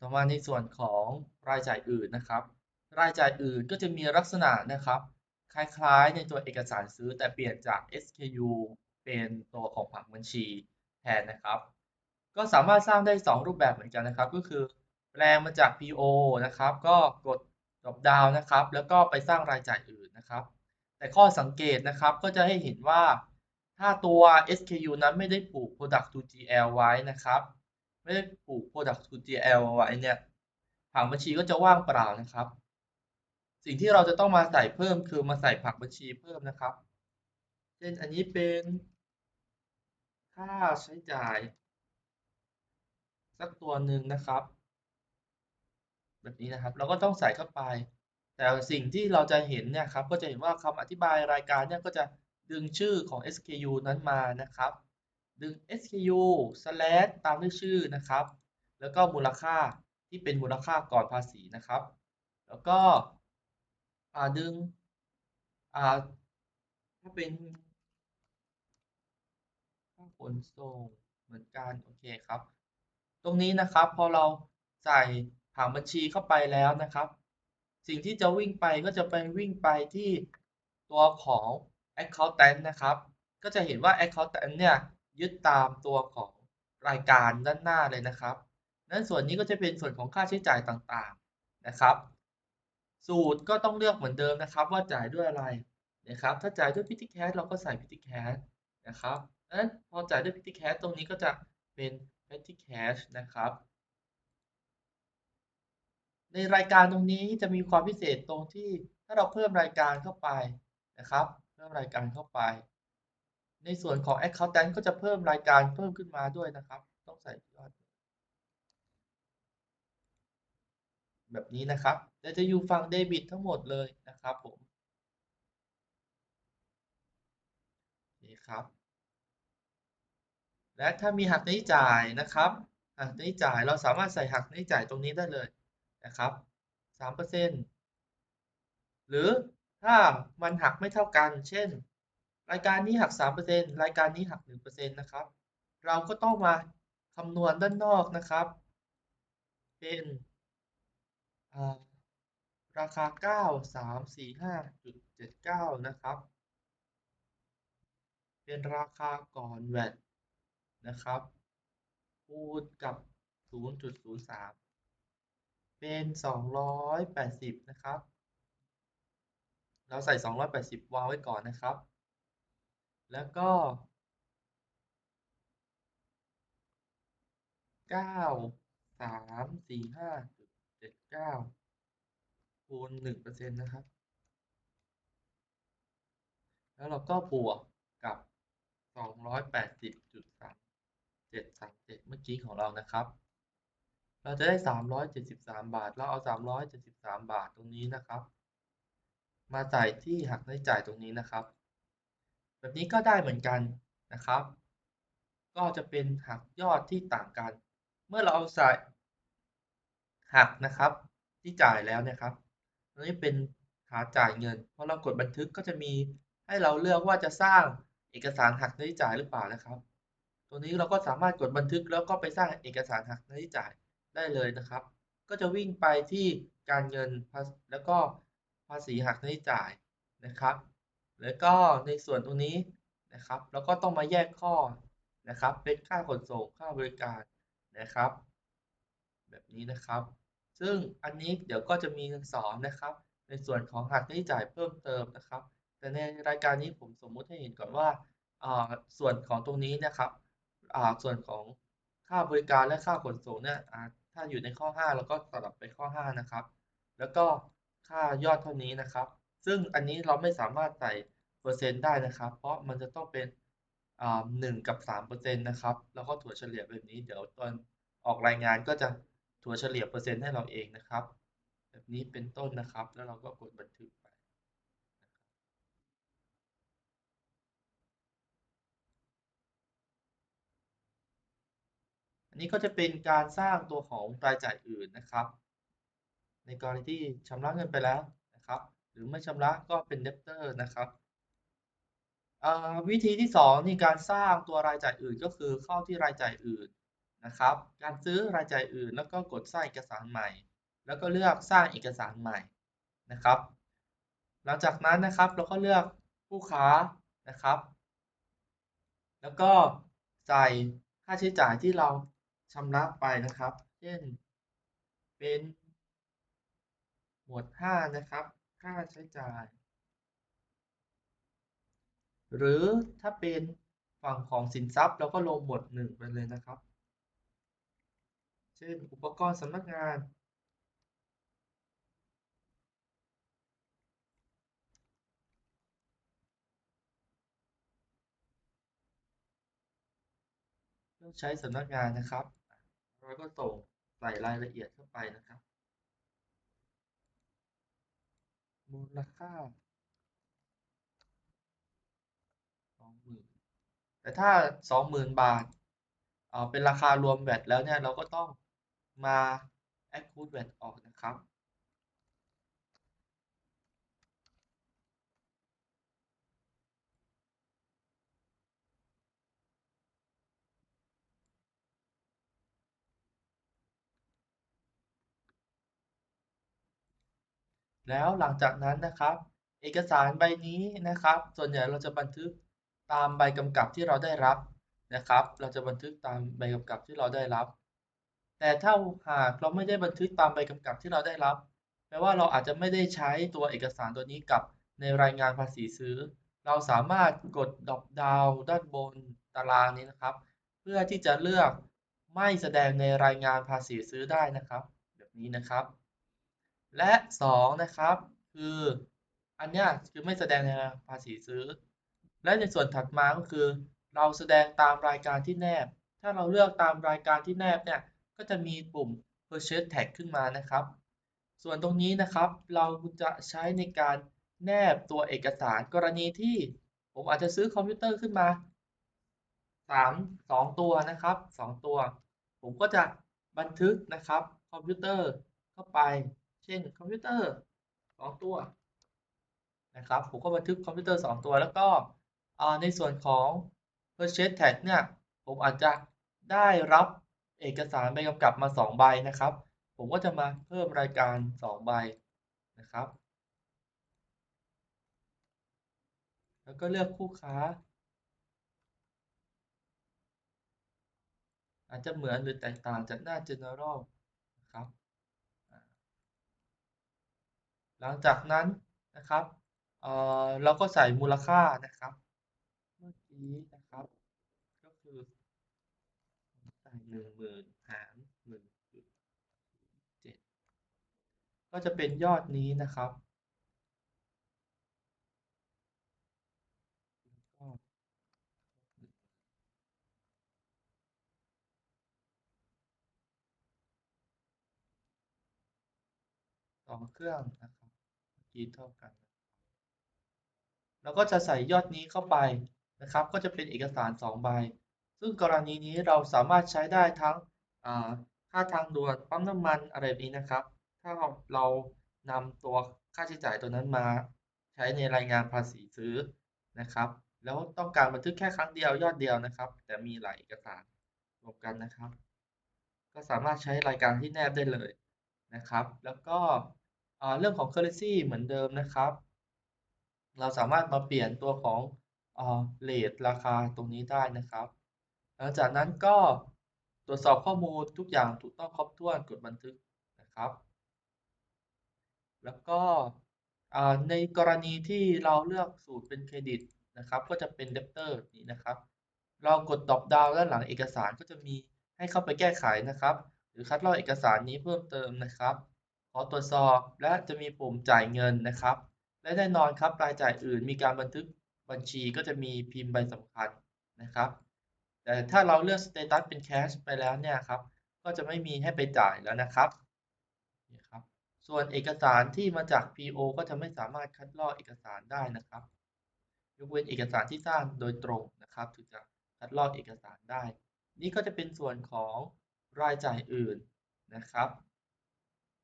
ต่อมาในส่วนของรายจ่ายอื่นนะครับ รายจ่ายอื่นก็จะมีลักษณะนะครับ คล้ายๆ ในตัวเอกสารซื้อแต่เปลี่ยนจาก SKU เป็นตัวของผังบัญชีแทนนะครับ ก็สามารถสร้างได้ 2 รูปแบบเหมือนกันนะครับ ก็คือแปลงมาจาก PO นะครับ ก็กด drop down นะครับ แล้วก็ไปสร้างรายจ่ายอื่นนะครับ แต่ข้อสังเกตนะครับก็จะให้เห็นว่าถ้าตัว SKU นั้นไม่ได้ผูก product to GL ไว้นะครับ ไม่ได้ผูก product to GL ไว้เนี่ยผังบัญชีก็จะว่างเปล่านะครับ สิ่งที่เราจะต้องมาใส่เพิ่มคือมาใส่ผังบัญชีเพิ่มนะครับ เช่นอันนี้เป็นค่าใช้จ่าย สักตัวหนึ่งนะครับ แบบนี้นะครับ เราก็ต้องใส่เข้าไป แต่สิ่งที่เราจะเห็นเนี่ยครับ ก็จะเห็นว่าคำอธิบายรายการเนี่ยก็จะดึงชื่อของ SKU นั้นมานะครับ ดึง SKU slash ตามด้วยชื่อนะครับ แล้วก็มูลค่าที่เป็นมูลค่าก่อนภาษีนะครับ แล้วก็ดึงถ้าเป็นค่าขนส่งเหมือนกันโอเคครับ ตรงนี้นะครับพอเราใส่ผังบัญชีเข้าไปแล้วนะครับ สิ่งที่จะวิ่งไปก็จะไปวิ่งไปที่ตัวของ accountant นะครับ ก็จะเห็นว่า accountant เนี่ย ยึดตามตัวของรายการด้านหน้าเลยนะครับนั้นส่วนนี้ก็จะเป็นส่วนของค่าใช้จ่ายต่างๆนะครับ สูตรก็ต้องเลือกเหมือนเดิมนะครับ ว่าจ่ายด้วยอะไรนะครับ ถ้าจ่ายด้วย Petty Cash เราก็ใส่ Petty Cash นะครับนั้นพอจ่ายด้วย Petty Cash ตรงนี้ก็จะเป็น Petty Cash นะครับในรายการตรงนี้จะมีความพิเศษตรงที่ถ้าเราเพิ่มรายการเข้าไปนะครับ เพิ่มรายการเข้าไป ในส่วนของ accountant ก็จะเพิ่มรายการเพิ่มขึ้นมาด้วยนะครับ ต้องใส่ยอด แบบนี้นะครับแต่จะอยู่ฝั่งเดบิตทั้งหมดเลยนะครับผมนี่ครับ และถ้ามีหักหนี้จ่ายนะครับหักหนี้จ่ายเราสามารถใส่หักหนี้จ่ายตรงนี้ได้เลยนะครับ3%หรือถ้ามันหักไม่เท่ากัน เช่น รายการนี้หัก 3%รายการนี้หัก 1%นะครับ เราก็ต้องมาคำนวณด้านนอกนะครับ เป็นราคา 9 3 4 5.79 นะครับ เป็นราคาก่อนแวดนะครับคูณกับ 0.03 เป็น 280 นะครับ เราใส่ 280 วางไว้ก่อนนะครับ แล้วก็9 3 4 5.79คูณ1%นะครับ แล้วเราก็บวกกับ280.3737เมื่อกี้ของเรานะครับ เราจะได้373บาท เราเอา373บาทตรงนี้นะครับ มาใส่ที่หักรายจ่ายตรงนี้นะครับ แบบนี้ก็ได้เหมือนกันนะครับ ก็จะเป็นหักยอดที่ต่างกัน เมื่อเราเอาใส่หักนะครับ ที่จ่ายแล้วนะครับตรงนี้เป็นขาจ่ายเงินพอเรากดบันทึกก็จะมีให้เราเลือกว่าจะสร้างเอกสารหักหน้าที่จ่ายหรือเปล่านะครับ ตัวนี้เราก็สามารถกดบันทึกแล้วก็ไปสร้างเอกสารหักหน้าที่จ่ายได้เลยนะครับ ก็จะวิ่งไปที่การเงินแล้วก็ภาษีหักหน้าที่จ่ายนะครับ แล้วก็ในส่วนตรงนี้นะครับเราก็ต้องมาแยกข้อนะครับ เป็นค่าขนส่งค่าบริการนะครับ แบบนี้นะครับ ซึ่งอันนี้เดี๋ยวก็จะมีสอนนะครับ ในส่วนของหักหน้าที่จ่ายเพิ่มเติมนะครับ แต่ในรายการนี้ผมสมมุติให้เห็นก่อนว่าส่วนของตรงนี้นะครับส่วนของค่าบริการและค่าขนส่งเนี่ยถ้าอยู่ในข้อ 5 เราก็สลับไปข้อ 5 นะครับ แล้วก็ค่ายอดเท่านี้นะครับ ซึ่งอันนี้เราไม่สามารถใส่ เปอร์เซ็นต์ได้นะครับ เพราะมันจะต้องเป็นหนึ่งกับ3%นะครับ แล้วก็ถัวเฉลี่ยแบบนี้ เดี๋ยวตอนออกรายงานก็จะถัวเฉลี่ยเปอร์เซ็นต์ให้เราเองนะครับ แบบนี้เป็นต้นนะครับ แล้วเราก็กดบันทึกไปอันนี้ก็จะเป็นการสร้างตัวของรายจ่ายอื่นนะครับ ในกรณีที่ชำระเงินไปแล้วนะครับ หรือไม่ชำระก็เป็นเดบเตอร์นะครับ วิธีที่2นี่การสร้างตัวรายจ่ายอื่นก็คือเข้าที่รายจ่ายอื่นนะครับ การซื้อรายจ่ายอื่น แล้วก็กดสร้างเอกสารใหม่ แล้วก็เลือกสร้างเอกสารใหม่นะครับ หลังจากนั้นนะครับเราก็เลือกผู้ค้านะครับ แล้วก็ใส่ค่าใช้จ่ายที่เราชำระไปนะครับ เช่นเป็นหมวด 5 นะครับ ค่าใช้จ่าย หรือถ้าเป็นฝั่งของสินทรัพย์เราก็ลงหมวด1ไปเลยนะครับ เช่น อุปกรณ์สำนักงาน เลือกใช้สำนักงานนะครับ เราก็ส่งใส่รายละเอียดเข้าไปนะครับ มูลค่า 20,000 แต่ถ้า 20,000 บาทเอ่อเป็นราคารวม VAT แล้วเนี่ยเราก็ต้องมา exclude VAT ออกนะครับ แล้วหลังจากนั้นนะครับ เอกสารใบนี้นะครับ ส่วนใหญ่เราจะบันทึก ตามใบกำกับที่เราได้รับนะครับ เราจะบันทึกตามใบกำกับที่เราได้รับ แต่ถ้าหากเราไม่ได้บันทึกตามใบกำกับที่เราได้รับ แปลว่าเราอาจจะไม่ได้ใช้ตัวเอกสารตัวนี้กับในรายงานภาษีซื้อ เราสามารถกดดรอปดาวด้านบนตารางนี้นะครับ เพื่อที่จะเลือกไม่แสดงในรายงานภาษีซื้อได้นะครับ แบบนี้นะครับ และ 2 นะครับ คืออันเนี้ยคือไม่แสดงในภาษีซื้อ และในส่วนถัดมาก็คือ เราแสดงตามรายการที่แนบ ถ้าเราเลือกตามรายการที่แนบเนี่ยก็จะมีปุ่ม purchase tag ขึ้นมานะครับ ส่วนตรงนี้นะครับเราจะใช้ในการแนบตัวเอกสารกรณีที่ผมอาจจะซื้อคอมพิวเตอร์ขึ้นมา 3 2 ตัวนะครับ 2 ตัว ผมก็จะบันทึกนะครับคอมพิวเตอร์เข้าไป เช่นคอมพิวเตอร์ 2 ตัวนะครับผมก็บันทึกคอมพิวเตอร์ 2 ตัวแล้วก็ ในส่วนของ purchase tag เนี่ยผมอาจจะได้รับเอกสารใบกำกับมา 2 ใบนะครับ ผมก็จะมาเพิ่มรายการ 2 ใบนะครับ แล้วก็เลือกคู่ค้า อาจจะเหมือนหรือแตกต่างจากหน้า general นะครับ หลังจากนั้นนะครับเออเราก็ใส่มูลค่านะครับ เมื่อกี้นะครับ ก็คือหนึ่งหมื่นหารหนึ่งจุดเจ็ดก็จะเป็นยอดนี้นะครับสองเครื่องนะครับเมื่อกี้เท่ากัน แล้วก็จะใส่ยอดนี้เข้าไป นะครับ ก็จะเป็นเอกสาร 2 ใบ ซึ่งกรณีนี้เราสามารถใช้ได้ทั้งค่าทางด่วนปั๊มน้ำมันอะไรแบบนี้นะครับ ถ้าเรานำตัวค่าใช้จ่ายตัวนั้นมาใช้ในรายงานภาษีซื้อนะครับ แล้วต้องการบันทึกแค่ครั้งเดียวยอดเดียวนะครับ แต่มีหลายเอกสารรวมกันนะครับ ก็สามารถใช้รายการที่แนบได้เลยนะครับ แล้วก็เรื่องของ currency เหมือนเดิมนะครับ เราสามารถมาเปลี่ยนตัวของ เรทราคาตรงนี้ได้นะครับ หลังจากนั้นก็ตรวจสอบข้อมูลทุกอย่างถูกต้องครบถ้วนกดบันทึกนะครับ แล้วก็ในกรณีที่เราเลือกสูตรเป็นเครดิตนะครับ ก็จะเป็นเดบเตอร์นี้นะครับ เรากดดอปดาวด้านหลังเอกสารก็จะมีให้เข้าไปแก้ไขนะครับ หรือคัดลอกเอกสารนี้เพิ่มเติมนะครับ ขอตรวจสอบและจะมีปุ่มจ่ายเงินนะครับ และแน่นอนครับรายจ่ายอื่นมีการบันทึก บัญชีก็จะมีพิมพ์ใบสำคัญนะครับ แต่ถ้าเราเลือกสเตตัสเป็นแคชไปแล้วเนี่ยครับ ก็จะไม่มีให้ไปจ่ายแล้วนะครับนี่ครับ ส่วนเอกสารที่มาจาก PO ก็จะไม่สามารถคัดลอกเอกสารได้นะครับ ยกเว้นเอกสารที่สร้างโดยตรงนะครับถึงจะคัดลอกเอกสารได้ นี่ก็จะเป็นส่วนของรายจ่ายอื่นนะครับ